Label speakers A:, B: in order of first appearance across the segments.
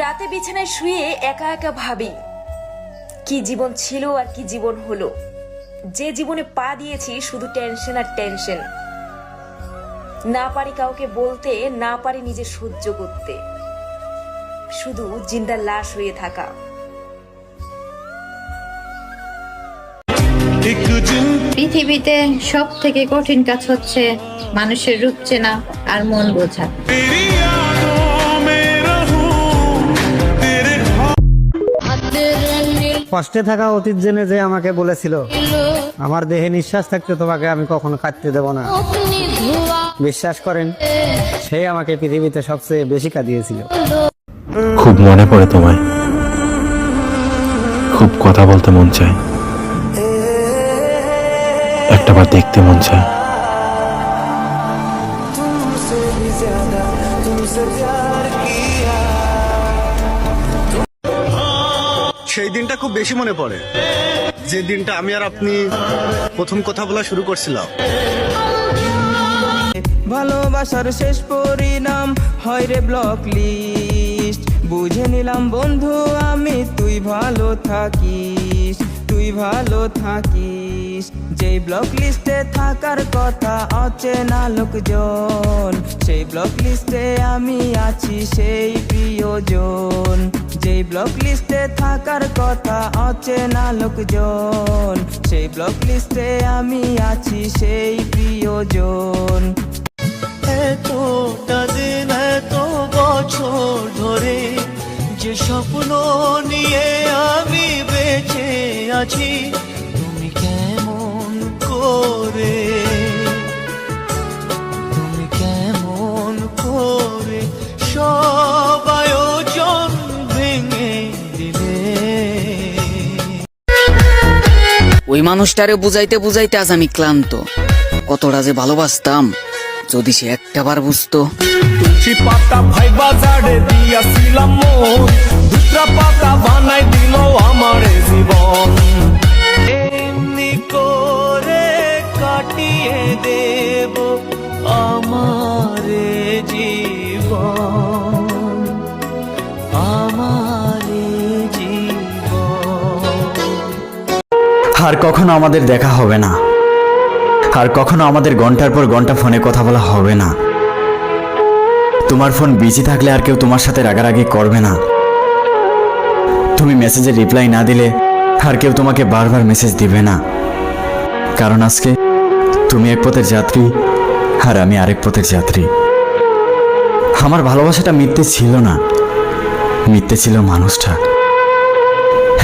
A: রাতে বিছানায় শুয়ে একা একা ভাবি, কি জীবন ছিল আর কি জীবন হলো। যে জীবনে পা দিয়েছি শুধু টেনশন আর টেনশন। না পারি কাউকে বলতে, না পারি নিজে সহ্য করতে। শুধু জিন্দার লাশ হয়ে থাকা।
B: পৃথিবীতে সব থেকে কঠিন কাজ হচ্ছে মানুষের রূপ চেনা আর মন বোঝা।
C: কষ্টে থাকা অতীত জেনে যে আমাকে বলেছিল আমার দেহে নিঃশ্বাস থাকতে তোমাকে আমি কখনো কাটতে দেব না। বিশ্বাস করেন সে আমাকে পৃথিবীতে সবচেয়ে বেশি কাঁদিয়েছিল।
D: খুব মনে পড়ে তোমায়। খুব কথা বলতে মন চায়। একটাবার দেখতে মন চায়।
E: সেই দিনটা খুব বেশি মনে পড়ে। যে দিনটা আমি আর আপনি প্রথম কথা বলা শুরু করছিলাম।
F: ভালোবাসার শেষ পরিণাম হয় রে ব্লক লিস্ট। বুঝে নিলাম বন্ধু, আমি তুই ভালো থাকিস, তুই ভালো থাকিস। যেই ব্লক লিস্টে থাকার কথা অচেনা লোকজন, সেই ব্লক লিস্টে আমি আছি সেই প্রিয়জন। যেই ব্লক লিস্টে থাকার কথা অচেনা লোকজন, সেই ব্লক লিস্টে আমি আছি সেই প্রিয়জন।
G: এতটা দিন, এত বছর ধরে যে স্বপ্ন নিয়ে আমি বেঁচে আছি, তুমি কেমন করে? তুমি কেমন করে সব
H: ওই মানুষটারে বুঝাইতে বুঝাইতে আজ আমি ক্লান্ত। কতটা যে ভালোবাসতাম, যদি সে একটাবার বুঝতো।
G: আমার দেব আমার।
I: আর কখনো আমাদের দেখা হবে না। আর কখনো আমাদের ঘণ্টার পর ঘণ্টা ফোনে কথা বলা হবে না। তোমার ফোন বিজি থাকলে আর কেউ তোমার সাথে রাগারাগি করবে না। তুমি মেসেজে রিপ্লাই না দিলে আর কেউ তোমাকে বারবার মেসেজ দিবে না। কারণ আজকে তুমি এক পথের যাত্রী আর আমি আরেক পথের যাত্রী। আমার ভালোবাসাটা মিথ্যে ছিল না। মিথ্যে ছিল মানুষটা।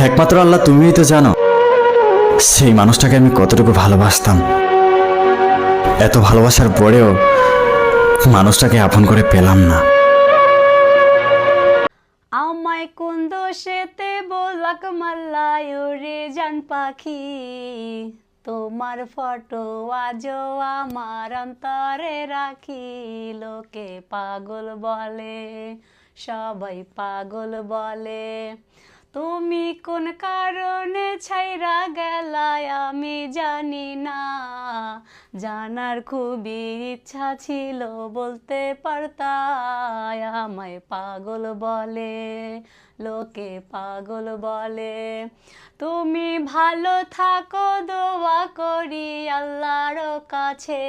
I: একমাত্র আল্লাহ তুমিই তো জানো। সেই মানুষটাকে আমি কতটুকু ভালোবাসতাম। এত ভালোবাসার পরেও মানুষটাকে আপন করে পেলাম না।
B: আমায় কোন দোষেতে বোলাক মাল্লায় রে জান পাখি। তোমার ফটো আজও আমার অন্তরে রাখি। লোকে পাগল বলে, সবাই পাগল বলে। তুমি কোন কারণে ছাইরা গেলায় আমি জানি না। জানার খুবই ইচ্ছা ছিল বলতে পারতাই আমায় পাগল বলে, লোকে পাগল বলে। তুমি ভালো থাকো, দোয়া করি আল্লাহর কাছে,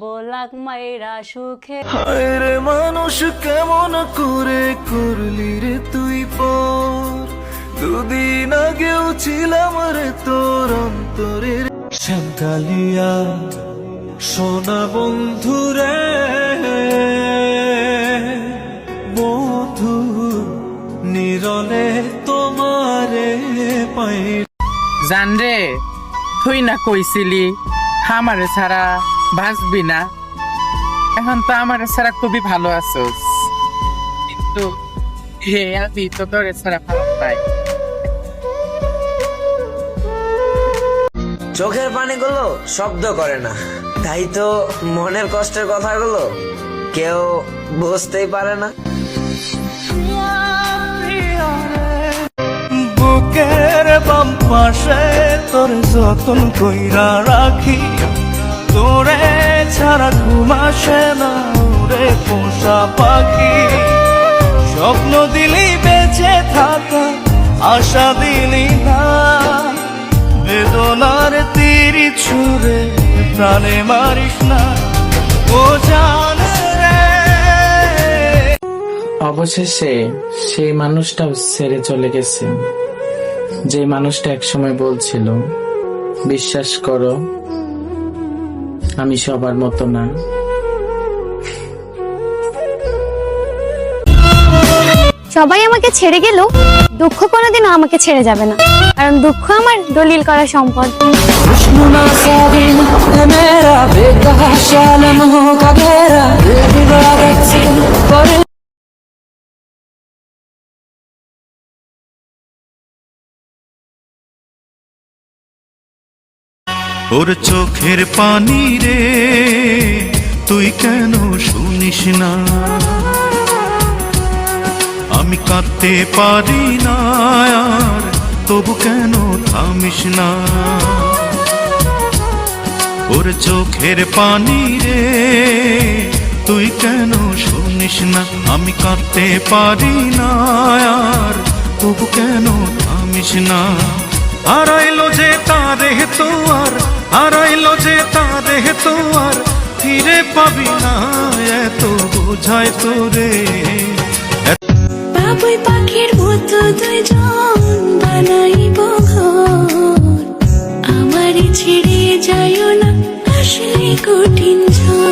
B: বোলাক মাইরা সুখে।
G: মানুষ, কেমন করে করলি রে তুই পর দুদিন আগেও ছিলাম রে তোর অন্তরে শ্যামকালিয়া সোনা বন্ধু রে বন্ধু নিরলে তোমারে পাই।
F: জানরে তুই না কইছিলি, আমারে ছাড়া বাঁচবি না। এখন তো আমার ছাড়া খুবই ভালো আছোস। কিন্তু হে, আমি তো তোর ছাড়া ভালো পাই।
H: চোখের পানিগুলো শব্দ করে না। তাই তো মনের কষ্টের কথাগুলো কেউ বুঝতেই পারে না।
J: বুকের বাম পাশে তোর যতন কইরা রাখি। তোরে ছাড়া ঘুম আসে না রে পোষা পাখি। স্বপ্ন দিলি বেঁচে থাকা, আশা দিলি না। বেদনার তীর ছুঁড়ে প্রাণে মারিস না। ও জান
K: অবশেষে সেই মানুষটাও ছেড়ে চলে গেছে। যে মানুষটা একসময় বলছিল বিশ্বাস করো আমি সবার মতো না।
L: সবাই আমাকে ছেড়ে গেলেও দুঃখ কোনোদিনও আমাকে ছেড়ে যাবে না। কারণ দুঃখ আমার দলিল করা সম্পদ।
J: ওর চোখের পানি রে তুই কেন শুনিস না? আমি কাঁদতে পারি না আর তবু কেন থামিস না? ওর চোখের পানি রে, তুই কেন শুনিস না? আমি কাঁদতে পারি না আর তবু কেন থামিস না? হারাইলো যে তারে তোয়ার, হারাইলো যে তারে তোয়ার, ফিরে পাবি না এত বোঝায় তোরে।
L: মতো দুজন বানাইব ঘর। ছেড়ে যায় না আসলে কঠিন ঝড়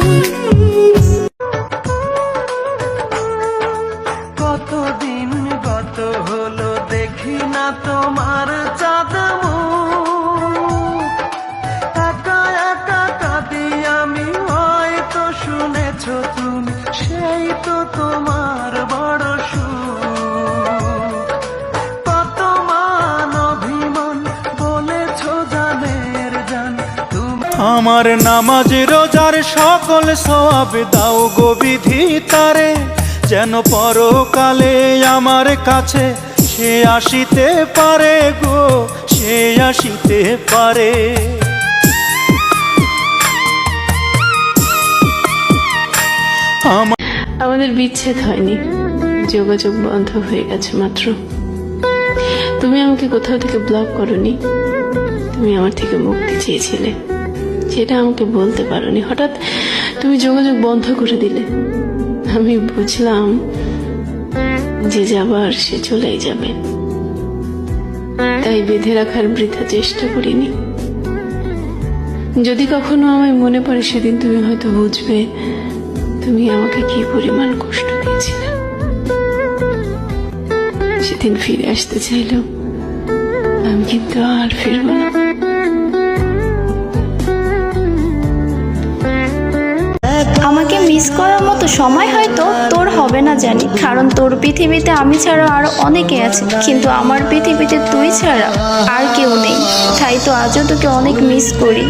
J: আমার নামাজ রোজার সকল সওয়াব দাও গো বিধি তারে। যেন পরকালে আমার কাছে সে আসিতে পারে গো, সে আসিতে পারে।
M: আমাদের বিচ্ছেদ হয়নি। যোগাযোগ বন্ধ হয়ে গেছে মাত্র। তুমি আমাকে কোথাও থেকে ব্লক করনি। তুমি আমার থেকে মুক্তি চেয়েছিলে। সেটা আমাকে বলতে পারোনি। হঠাৎ তুমি যোগাযোগ বন্ধ করে দিলে। আমি বুঝলাম যে যাবার সে চলেই যাবে। তাই বেঁধে রাখার বৃথা চেষ্টা করিনি। যদি কখনো আমায় মনে পড়ে সেদিন তুমি হয়তো বুঝবে তুমি আমাকে কি পরিমাণ কষ্ট দিয়েছিলে। সেদিন ফিরে আসতে চাইলেও আমি কিন্তু আর ফিরব না।
L: করার মতো সময় হয়তো তোর হবে না জানি। কারণ তোর পৃথিবীতে আমি ছাড়া আরও অনেকে আছে, কিন্তু আমার পৃথিবীতে তুই ছাড়া আর কেউ নেই। তাই তো আজও তোকে অনেক মিস করি।